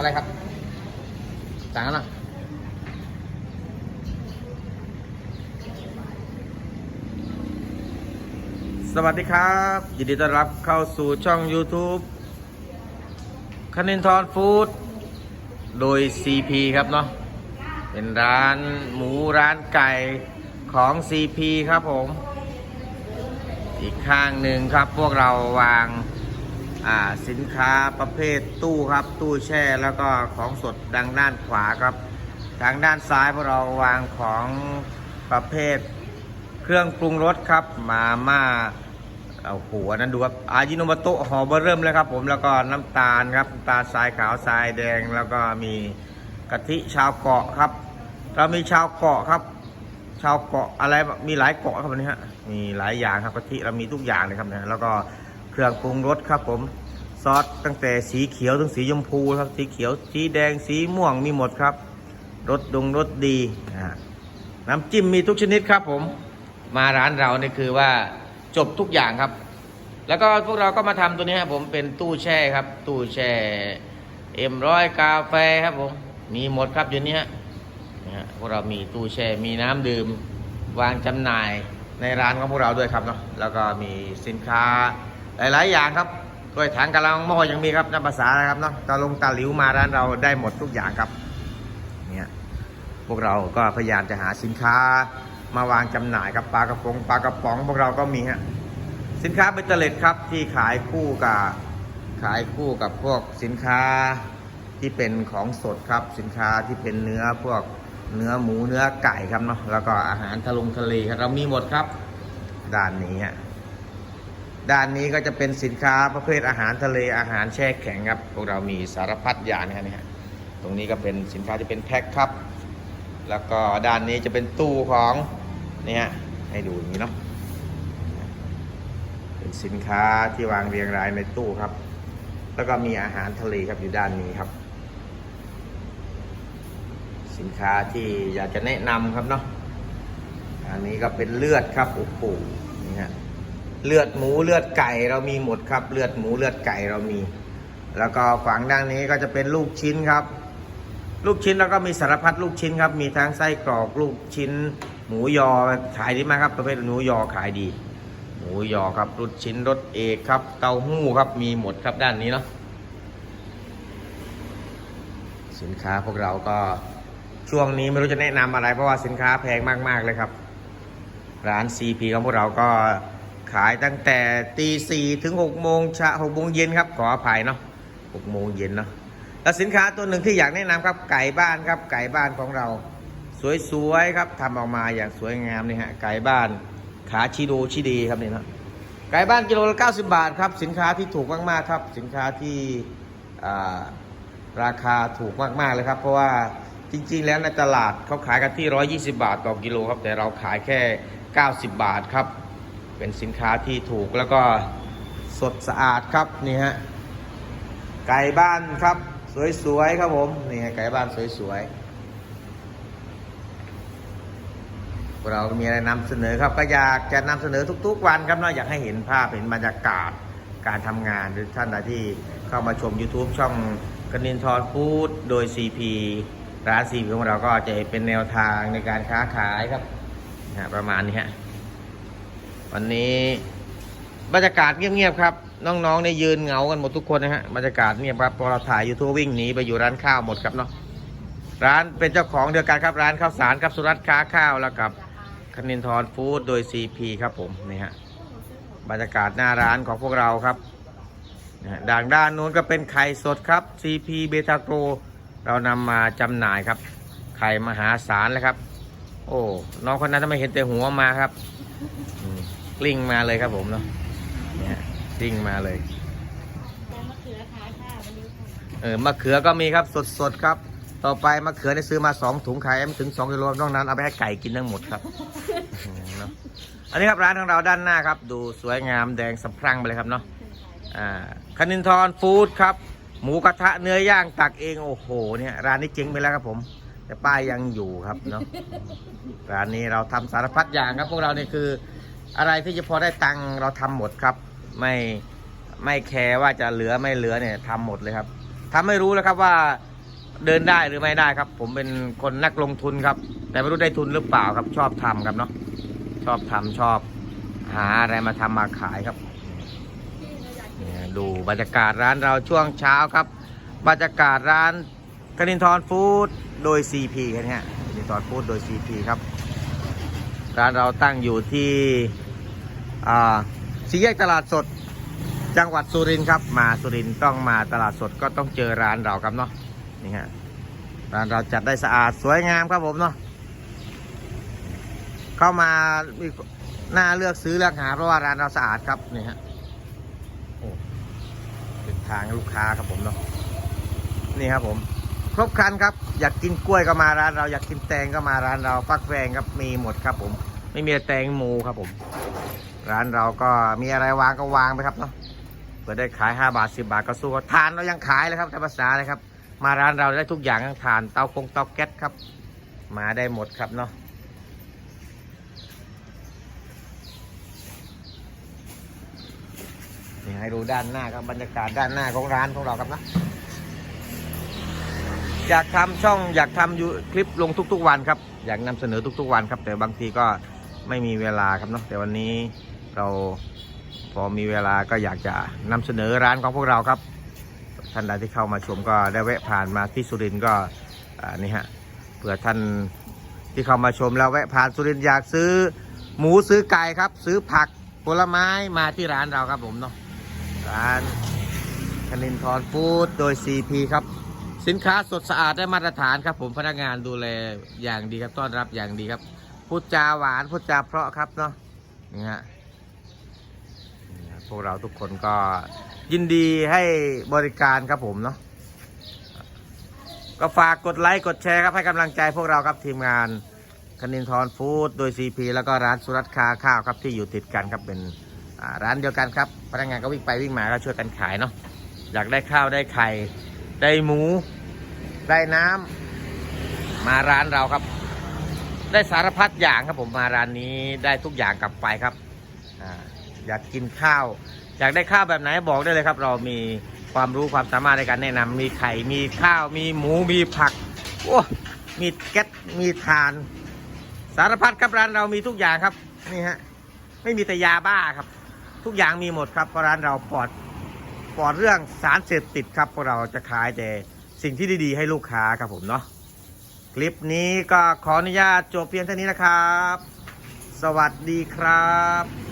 อะไรครับ สั่งกันหน่อสวัสดีครับ ยินดีต้อนรับเข้าสู่ช่อง YouTube คณินทรฟู้ดโดย CP ครับเนาะเป็นร้านหมูร้านไก่ของ CP ครับผม อีกข้างหนึ่งครับพวกเราวาง สินค้าประเภทตู้ครับ ตู้แช่แล้วก็ของสดดังด้านขวาครับ ทางด้านซ้ายพวกเราวางของประเภทเครื่องปรุงรสครับ มาม่าเอาหัวนั้นดูครับอายิโนมโตะหอเบอร์เริ่มเลยครับ ผมแล้วก็น้ำตาลครับน้ำตาลทรายขาวทรายแดง แล้วก็มีกะทิชาวเกาะครับ เรามีชาวเกาะครับ ชาวเกาะอะไรมีหลายเกาะครับวันนี้ฮะมีหลายอย่างครับกะทิเรามีทุกอย่างเลยครับเนี่ยแล้วก็ เครื่องปรุงรสครับผม ซอสตั้งแต่สีเขียวถึงสีชมพูครับ สีเขียวสีแดงสีม่วงมีหมดครับรสดงรสดีน้ำจิ้มมีทุกชนิดครับผม มาร้านเรานี่คือว่าจบทุกอย่างครับ แล้วก็พวกเราก็มาทำตัวนี้ครับผมเป็นตู้แช่ครับ ตู้แช่เอ็มร้อยกาแฟครับผมมีหมดครับอยู่นี้ฮะนะฮะพวกเรามีตู้แช่มีน้ำดื่มวางจำหน่ายในร้านของพวกเราด้วยครับเนาะแล้วก็มีสินค้า หลาย ๆ อย่างครับด้วยถังกะละมังหม้อยังมีครับน้ำภาษานะครับเนาะตาลงตาหลิวมาร้านเราได้หมดทุกอย่างครับเนี่ยพวกเราก็พยายามจะหาสินค้ามาวางจำหน่ายครับปลากระป๋องปลากระป๋อง พวกเราก็มีฮะสินค้าเบตเตอร์เลดครับที่ขายคู่กับขายคู่กับพวกสินค้าที่เป็นของสดครับ สินค้าที่เป็นเนื้อพวกเนื้อหมูเนื้อไก่ครับเนาะแล้วก็อาหารทะลงทะเลครับเรามีหมดครับด้านนี้ฮะ ด้านนี้ก็จะเป็นสินค้าประเภทอาหารทะเลอาหารแช่แข็งครับพวกเรามีสารพัดอย่างนะครับเนี่ฮะตรงนี้ก็เป็นสินค้าที่เป็นแพ็คครับ แล้วก็ด้านนี้จะเป็นตู้ของนี่ฮะให้ดูอย่างนี้เนาะเป็นสินค้าที่วางเรียงรายในตู้ครับ แล้วก็มีอาหารทะเลครับอยู่ด้านนี้ครับ สินค้าที่อยากจะแนะนำครับเนาะอันนี้ก็เป็นเลือดครับโอ้โห เลือดหมูเลือดไก่เรามีหมดครับ เลือดหมูเลือดไก่เรามี แล้วก็ฝั่งด้านนี้ก็จะเป็นลูกชิ้นครับ ลูกชิ้นแล้วก็มีสารพัดลูกชิ้นครับ มีทั้งไส้กรอกลูกชิ้น หมูยอขายดีมากครับ ประเภทหมูยอขายดี หมูยอครับรสชิ้นรสเอกครับ เต้าหู้ครับมีหมดครับด้านนี้เนาะสินค้าพวกเราก็ช่วงนี้ไม่รู้จะแนะนำอะไรเพราะว่าสินค้าแพงมากๆเลยครับ ร้าน CP ของพวกเราก็ ขายตั้งแต่ตีสี่ถึงหกโมงเช้าหกโมงเย็นครับ ขออภัยเนาะหกโมงเย็นเนาะแล้วสินค้าตัวหนึ่งที่อยากแนะนำครับ ไก่บ้านครับ ไก่บ้านของเรา สวยๆครับทำออกมาอย่างสวยงามนี่ฮะไก่บ้าน ขาชิโดชิดีครับนี่นะไก่บ้านกิโลละ90บาทครับ สินค้าที่ถูกมากๆครับ สินค้าที่ราคาถูกมากๆเลยครับ เพราะว่าจริง ๆ แล้วในตลาดเขาขายกันที่ 120 บาทต่อกิโลครับ แต่เราขายแค่ 90 บาทครับ เป็นสินค้าที่ถูกแล้วก็สดสะอาดครับนี่ฮะไก่บ้านครับ สวยๆครับผมนี่ฮะไก่บ้านสวยๆเรามีอะไรนำเสนอครับก็อยากจะนำเสนอทุก ๆ วันครับเนาะอยากให้เห็นภาพเห็นบรรยากาศการทำงานหรือท่านใดที่เข้ามาชม YouTube ช่องกนินทรฟู้ดโดย CP ร้าน CP ของเราก็จะเป็นแนวทางในการค้าขายครับประมาณนี้ฮะ วันนี้บรรยากาศเงียบๆครับ น้องๆในยยืนเหงากันหมดทุกคนนะฮะบรรยากาศเงียบครับพอเราถ่ายยูทูบวิ่งหนีไปอยู่ร้านข้าวหมดครับเนาะร้านเป็นเจ้าของเดียวกันครับร้านข้าวสารครับสุรัตค้าข้าวแล้วกับคณินทรฟู้ดโดย CP ครับผมนี่ฮะบรรยากาศหน้าร้านของพวกเราครับด่างด้านนู้นก็เป็นไข่สดครับ CP เบทาโกรเรานำมาจำหน่ายครับ ไข่มหาศาลเลยครับ โอ้น้องคนนั้นทำไมเห็นแต่หัวมาครับ กลิ้งมาเลยครับผมเนาะเนี่ยกลิ้งมาเลยเออมะเขือก็มีครับสดๆครับ ต่อไปมะเขือได้ซื้อมาสองถุงขายไม่ถึงสองกิโลนอกนั้นเอาไปให้ไก่กินทั้งหมดครับอืมเนอะอันนี้ครับร้านของเราด้านหน้าครับ ดูสวยงามแดงสะพรั่งไปเลยครับเนาะอ่าคณินทรฟู้ดครับ หมูกระทะเนื้อย่างตักเองโอ้โหเนี่ยร้านนี้เจ๊งไปแล้วครับผม แต่ป้ายยังอยู่ครับเนาะร้านนี้เราทำสารพัดอย่างครับพวกเราเนี่ยคือ อะไรที่จะพอได้ตังค์เราทำหมดครับ ไม่ไม่แคร์ว่าจะเหลือไม่เหลือเนี่ยทำหมดเลยครับทำให้รู้แล้วครับว่าเดินได้หรือไม่ได้ครับ ผมเป็นคนนักลงทุนครับ แต่ไม่รู้ได้ทุนหรือเปล่าครับ ชอบทำครับเนาะชอบทำชอบหาอะไรมาทำมาขายครับเนี่ยดูบรรยากาศร้านเราช่วงเช้าครับ บรรยากาศร้านกนินทรฟู้ดโดย CP ครับเนี่ยกนินทรฟู้ดโดย CP ครับ ร้านเราตั้งอยู่ที่สี่แยกตลาดสด จังหวัดสุรินทร์ครับ มาสุรินทร์ต้องมาตลาดสดก็ต้องเจอร้านเราครับเนาะนี่ฮะร้านเราจัดได้สะอาดสวยงามครับผมเนาะเข้ามามีหน้าเลือกซื้อเลือกหาเพราะว่าร้านเราสะอาดครับนี่ฮะโอ้เป็นทางลูกค้าครับผมเนาะนี่ครับผม ครบครันครับ อยากกินกล้วยก็มาร้านเราอยากกินแตงก็มาร้านเราฟักแฟงครับมีหมดครับ ผม ไม่มีแตงโมครับผม ร้านเราก็มีอะไรวางก็วางไปครับเนาะเปิดได้ขาย5บาท10บาทก็สู้ทานเรายังขายเลยครับทำภาษาเลยครับ มาร้านเราได้ทุกอย่างทั้งทานเตาคงเตาแก๊สครับ มาได้หมดครับเนาะนี่ให้ดูด้านหน้าครับบรรยากาศด้านหน้าของร้านของเราครับนะ อยากทำช่องอยากทำยูคลิปลงทุก ๆ วันครับ อยากนำเสนอทุก ๆ วันครับ แต่บางทีก็ไม่มีเวลาครับเนาะแต่วันนี้เราพอมีเวลาก็อยากจะนำเสนอร้านของพวกเราครับท่านใดที่เข้ามาชมก็ได้แวะผ่านมาที่สุรินทร์ก็นี่ฮะเผื่อท่านที่เข้ามาชมแล้วแวะผ่านสุรินทร์อยากซื้อหมูซื้อไก่ครับ ซื้อผักผลไม้มาที่ร้านเราครับผมเนาะร้านคณินทรฟู้ดโดย CP ครับ สินค้าสดสะอาดได้มาตรฐานครับ ผมพนักงานดูแลอย่างดีครับต้อนรับอย่างดีครับพูดจาหวานพูดจาเพราะครับเนาะนี่ฮะพวกเราทุกคนก็ยินดีให้บริการครับผมเนาะก็ฝากกดไลค์กดแชร์ครับให้กำลังใจพวกเราครับทีมงานคณินทรฟู้ดโดย CP แล้วก็ร้านสุรัตคาข้าวครับที่อยู่ติดกันครับเป็นร้านเดียวกันครับพนักงานก็วิ่งไปวิ่งมาก็ช่วยกันขายเนาะอยากได้ข้าวได้ไข่ ได้หมู ได้น้ำมาร้านเราครับ ได้สารพัดอย่างครับผมมาร้านนี้ได้ทุกอย่างกลับไปครับออยากกินข้าว อยากได้ข้าวแบบไหนบอกได้เลยครับ เรามีความรู้ความสามารถในการแนะนำมีไข่มีข้าวมีหมูมีผักโอ้มีแก๊สมีทาน สารพัดครับร้านเรามีทุกอย่างครับนี่ฮะไม่มีแต่ยาบ้าครับ ทุกอย่างมีหมดครับเพราะร้านเราปลอด ลอดเรื่องสารเสพติดครับพวกเราจะขายแต่สิ่งที่ดีๆ ให้ลูกค้าครับผมเนาะคลิปนี้ก็ขออนุญาตจบเพียงเท่านี้นะครับ สวัสดีครับ